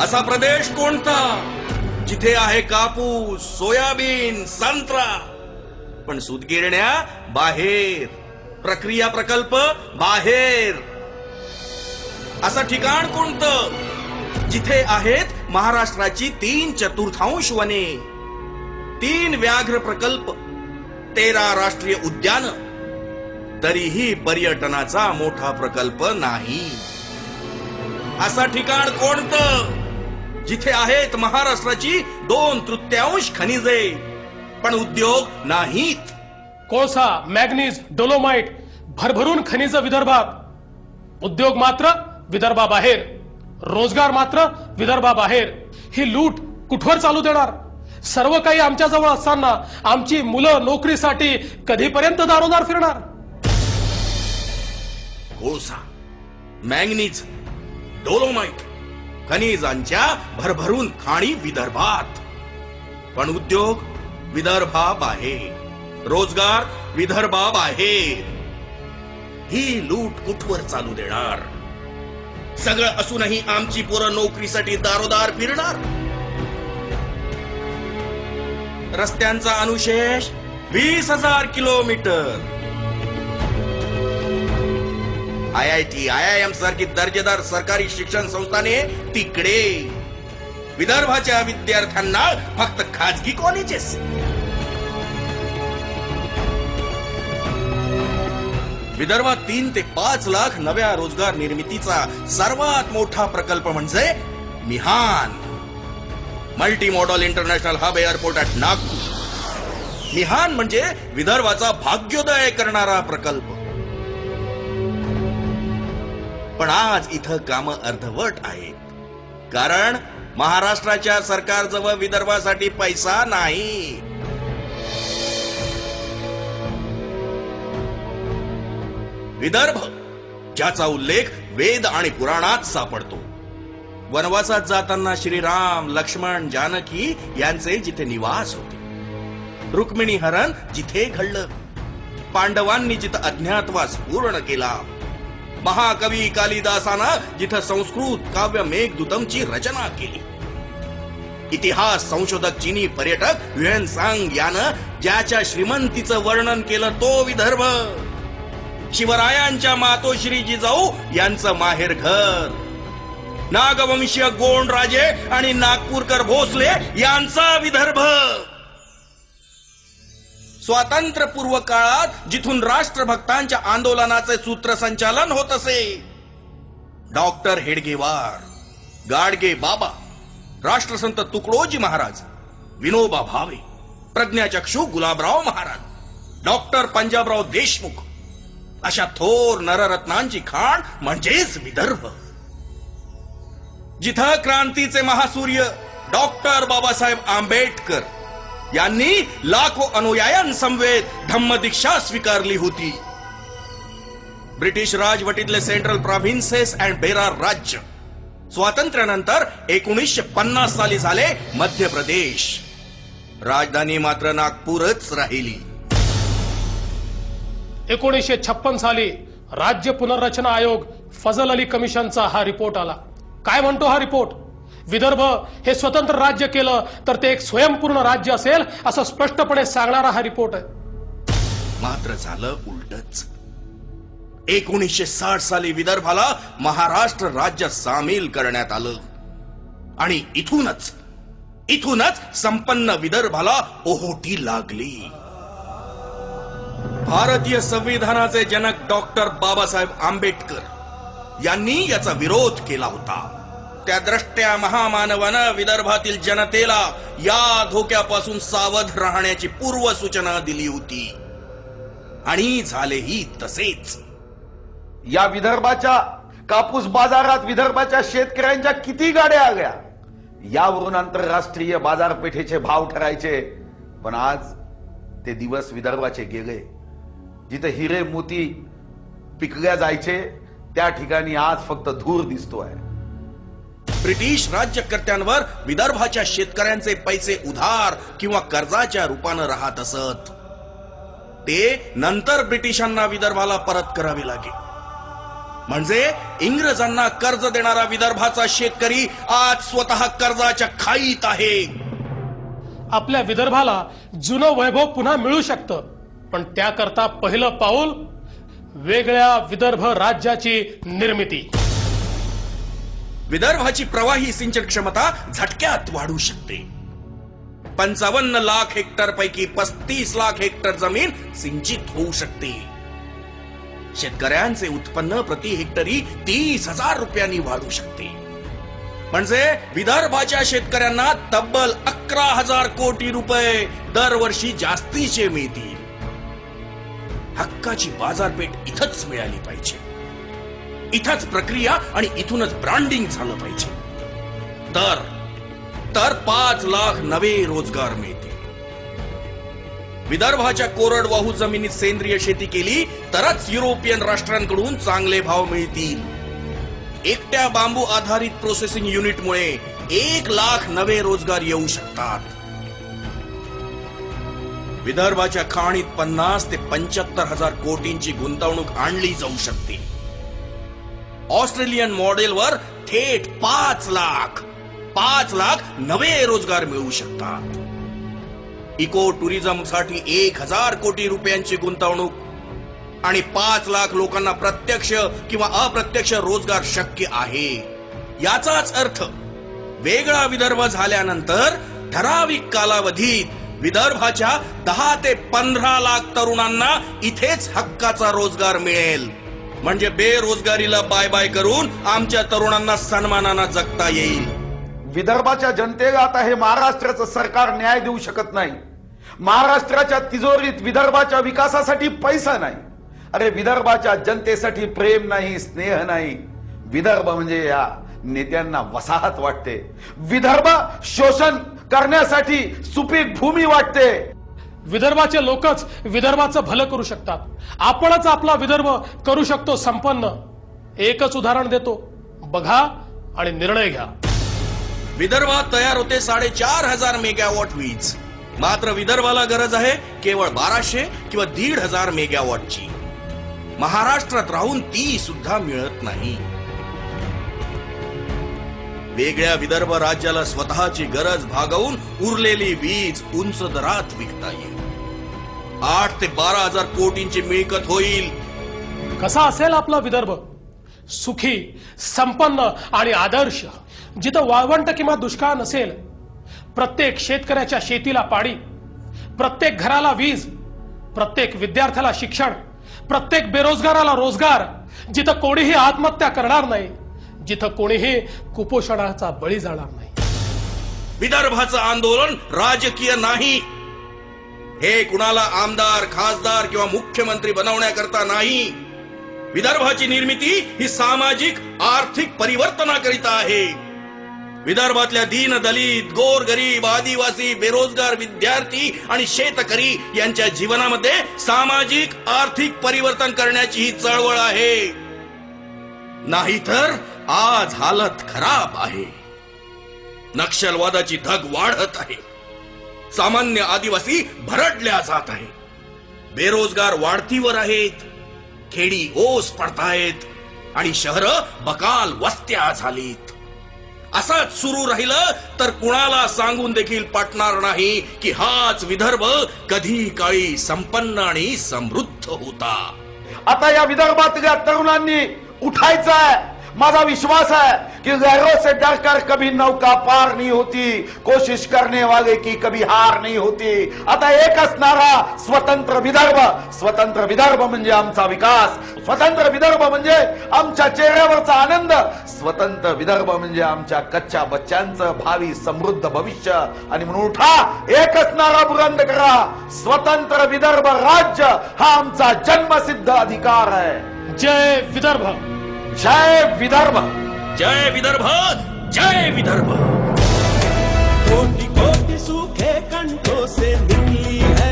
असा प्रदेश कोणता? जिथे आहे कापूस सोयाबीन संत्रा. पण सुतगिरण्या बाहेर. प्रक्रिया प्रकल्प बाहेर. असं ठिकाण कोणतं? जिथे आहेत महाराष्ट्राची तीन चतुर्थांश वने. तीन व्याघ्र प्रकल्प. तेरा राष्ट्रीय उद्यान. तरीही पर्यटनाचा मोठा प्रकल्प नाही. असं ठिकाण कोणतं? जिथे आहेत महाराष्ट्राची दोन तृतीयांश खनिजे. पण उद्योग नाहीत. कोळसा मॅग्नीज डोलोमाइट भरभरून खनिज विदर्भात. उद्योग मात्र विदर्भाबाहेर रोजगार मात्र विदर्भाबाहेर ही लूट कुठवर चालू देणार? सर्व काही आमच्या जवळ असताना आमची मुलं नोकरीसाठी कधीपर्यंत दारोदार फिरणार? कोळसा मॅंगनीज डोलोमाइट खनिजांच्या भरभरून खाणी विदर्भात. पण उद्योग विदर्भाबाहेर रोजगार विदर्भाबाहेर ही लूट कुठवर चालू देणार? सगळं असूनही आमची पोरं नोकरीसाठी दारोदार फिरणार? रस्त्यांचा अनुशेष वीस हजार kilometre. I I T I I M सारखी दर्जेदार सरकारी शिक्षण संस्थाने तिकडे. विदर्भाच्या विद्यार्थ्यांना फक्त खाजगी कॉलेजेस. विदर्भात तीन ते पाच लाख नव्या रोजगार निर्मितीचा सर्वात मोठा प्रकल्प म्हणजे Mihan. Multi modal international hub airport at Nagpur. Mihan म्हणजे विदर्भाचा भाग्योदय करणारा प्रकल्प. पण आज इथं काम अर्धवट आहेत. कारण महाराष्ट्राच्या सरकारजवळ विदर्भासाठी पैसा नाही. विदर्भ ज्याचा उल्लेख वेद आणि पुराणात सापडतो. वनवासात जाताना श्रीराम लक्ष्मण जानकी यांचे जिथे निवास होते. रुक्मिणी हरण जिथे घडलं. पांडवांनी जिथं अज्ञातवास पूर्ण केला महाकवी कालिदासानं जिथं संस्कृत काव्य मेघदूतमची रचना केली. इतिहास संशोधक चिनी पर्यटक युएन सांग यानं ज्याच्या श्रीमंतीचं वर्णन केलं तो विदर्भ. शिवरायांच्या मातोश्री जिजाऊ यांचं माहेर घर. नागवंशीय गोंड राजे आणि नागपूरकर भोसले यांचा विदर्भ. स्वातंत्र्यपूर्व काळात जिथून राष्ट्रभक्तांच्या आंदोलनाचे सूत्रसंचालन होत असे. डॉक्टर हेडगेवार गाडगे बाबा राष्ट्रसंत तुकडोजी महाराज विनोबा भावे प्रज्ञाचक्षू गुलाबराव महाराज डॉक्टर पंजाबराव देशमुख अशा थोर नररत्नांची खाण म्हणजेच विदर्भ. जिथं क्रांतीचे महासूर्य डॉक्टर बाबासाहेब आंबेडकर यांनी लाखो अनुयायांसमवेत धम्मदीक्षा स्वीकारली होती। ब्रिटिश राजवटीतले सेंट्रल प्रॉव्हिन्सेस अँड बेरार राज्य स्वातंत्र्यानंतर एकोणीसशे पन्नास साली झाले मध्य प्रदेश। राजधानी मात्र नागपूरच राहिली। एकोणीसशे छप्पन साली राज्य पुनर्रचना आयोग फजल अली कमिशनचा हा रिपोर्ट आला। काय म्हणतो हा रिपोर्ट? विदर्भ हे स्वतंत्र राज्य केलं तर ते एक स्वयंपूर्ण राज्य असेल असं स्पष्टपणे सांगणारा हा रिपोर्ट आहे. मात्र झालं उलटच. एकोणीसशे साठ साली विदर्भाला महाराष्ट्र राज्य सामील करण्यात आलं. आणि इथूनच इथूनच संपन्न विदर्भाला ओहोटी लागली. भारतीय संविधानाचे जनक डॉक्टर बाबासाहेब आंबेडकर यांनी याचा विरोध केला होता. त्या द्रष्ट्या महामानवानं विदर्भातील जनतेला या धोक्यापासून सावध राहण्याची पूर्व सूचना दिली होती. आणि झालेही तसेच. या विदर्भाच्या कापूस बाजारात विदर्भाच्या शेतकऱ्यांच्या किती गाड्या आल्या? यावरून आंतरराष्ट्रीय बाजारपेठेचे भाव ठरायचे. पण आज ते दिवस विदर्भाचे गेले. जिथे हिरे मोती पिकल्या जायचे त्या ठिकाणी आज फक्त धूर दिसतोय. ब्रिटिश राज्यकर्त्यांवर विदर्भाच्या शेतकऱ्यांचे पैसे उधार किंवा कर्जाच्या रूपानं राहत असत. ते नंतर ब्रिटिशांना विदर्भाला परत करावे लागेल म्हणजे इंग्रजांना कर्ज देणारा विदर्भाचा शेतकरी आज स्वतः कर्जाच्या खाईत आहे. आपल्या विदर्भाला जुनं वैभव पुन्हा मिळू शकतं. पण त्याकरता पहिलं पाऊल वेगळ्या विदर्भ राज्याची निर्मिती. विदर्भाची प्रवाही सिंचन क्षमता झटक्यात वाढू शकते. पंचावन्न लाख हेक्टर पैकी पस्तीस लाख हेक्टर जमीन सिंचित होऊ शकते. शेतकऱ्यांचे उत्पन्न प्रति हेक्टरी तीस हजार रुपयांनी वाढू शकते. म्हणजे विदर्भाच्या शेतकऱ्यांना तब्बल अकरा हजार कोटी रुपये दरवर्षी जास्तीचे मिळतील. हक्काची बाजारपेठ इथंच मिळाली पाहिजे. इथंच प्रक्रिया आणि इथूनच ब्रँडिंग झालं पाहिजे. तर तर पाच लाख नवे रोजगार मिळतील. विदर्भाच्या कोरडवाहू जमिनीत सेंद्रिय शेती केली तरच युरोपियन राष्ट्रांकडून चांगले भाव मिळतील. एकट्या बांबू आधारित प्रोसेसिंग युनिटमुळे एक लाख नवे रोजगार येऊ शकतात. विदर्भाच्या खाणीत पन्नास ते पंच्याहत्तर हजार कोटींची गुंतवणूक आणली जाऊ शकते. ऑस्ट्रेलियन मॉडेलवर थेट पाच लाख पाच लाख नवे रोजगार मिळू शकतात. इको टुरिझमसाठी एक हजार कोटी रुपयांची गुंतवणूक आणि पाच लाख लोकांना प्रत्यक्ष किंवा अप्रत्यक्ष रोजगार शक्य आहे. याचाच अर्थ वेगळा विदर्भ झाल्यानंतर ठराविक कालावधीत विदर्भाच्या दहा ते पंधरा लाख तरुणांना इथेच हक्काचा रोजगार मिळेल. म्हणजे बेरोजगारीला बाय बाय करून आमच्या तरुणांना सन्मानानं जगता येईल. विदर्भाच्या जनतेला आता हे महाराष्ट्राचं सरकार न्याय देऊ शकत नाही. महाराष्ट्राच्या तिजोरीत विदर्भाच्या विकासासाठी पैसा नाही. अरे विदर्भाच्या जनतेसाठी प्रेम नाही स्नेह नाही. विदर्भ म्हणजे या नेत्यांना वसाहत वाटते. विदर्भ शोषण करण्यासाठी सुपीक भूमी वाटते. विदर्भाचे लोकच विदर्भाचं भलं करू शकतात. आपणच आपला विदर्भ करू शकतो संपन्न. एकच उदाहरण देतो. बघा आणि निर्णय घ्या. विदर्भात तयार होते साडेचार हजार मेगावॉट वीज. मात्र विदर्भाला गरज आहे केवळ बाराशे किंवा दीड हजार मेगावॉटची. महाराष्ट्रात राहून ती सुद्धा मिळत नाही. वेगळ्या विदर्भ राज्याला स्वतःची गरज भागवून उरलेली वीज उंच दरात विकता येईल. आठ ते बारा हजार कोटींची मिळकत होईल. कसा असेल आपला विदर्भ? सुखी संपन्न आणि आदर्श. जिथं वाळवंट किंवा दुष्काळ नसेल प्रत्येक शेतकऱ्याच्या शेतीला पाणी प्रत्येक घराला वीज प्रत्येक विद्यार्थ्याला शिक्षण प्रत्येक बेरोजगाराला रोजगार जिथं कोणीही आत्महत्या करणार नाही जिथं कोणीही कुपोषणाचा बळी जाणार नाही. विदर्भाचं आंदोलन राजकीय नाही. हे कुणाला आमदार खासदार किंवा मुख्यमंत्री बनवण्याकरता नाही. विदर्भाची निर्मिती ही सामाजिक आर्थिक परिवर्तनाकरिता आहे. विदर्भातल्या दीन दलित गोर गरीब आदिवासी बेरोजगार विद्यार्थी आणि शेतकरी यांच्या जीवनामध्ये सामाजिक आर्थिक परिवर्तन करण्याची ही चळवळ आहे. नाहीतर आज हालत खराब आहे. नक्षलवादाची धग वाढत आहे. सामान्य आदिवासी भरडल्या जात आहे. बेरोजगार वाढतीवर आहेत. खेडी ओस पडतायत आणि शहर बकाल वस्त्या झालीत. असंच सुरू राहिलं तर कुणाला सांगून देखील पटणार नाही की हाच विदर्भ कधी काळी संपन्न आणि समृद्ध होता. आता या विदर्भातल्या तरुणांनी उठायचं आहे माझा विश्वास है कि लहरों से डरकर कभी नौका पार नहीं होती कोशिश करने वाले की कभी हार नाही होती। आता एकच नारा स्वतंत्र विदर्भ। स्वतंत्र विदर्भ म्हणजे आमचा विकास। स्वतंत्र विदर्भ म्हणजे आमच्या चेहऱ्यावरचा आनंद। स्वतंत्र विदर्भ म्हणजे आमच्या कच्च्या बच्चांचं भावी समृद्ध भविष्य। आणि म्हणून उठा एकच नारा बुलंद करा। स्वतंत्र विदर्भ राज्य हा आमचा जन्मसिद्ध अधिकार आहे। जय विदर्भ! जय विदर्भ. जय विदर्भ जय विदर्भ.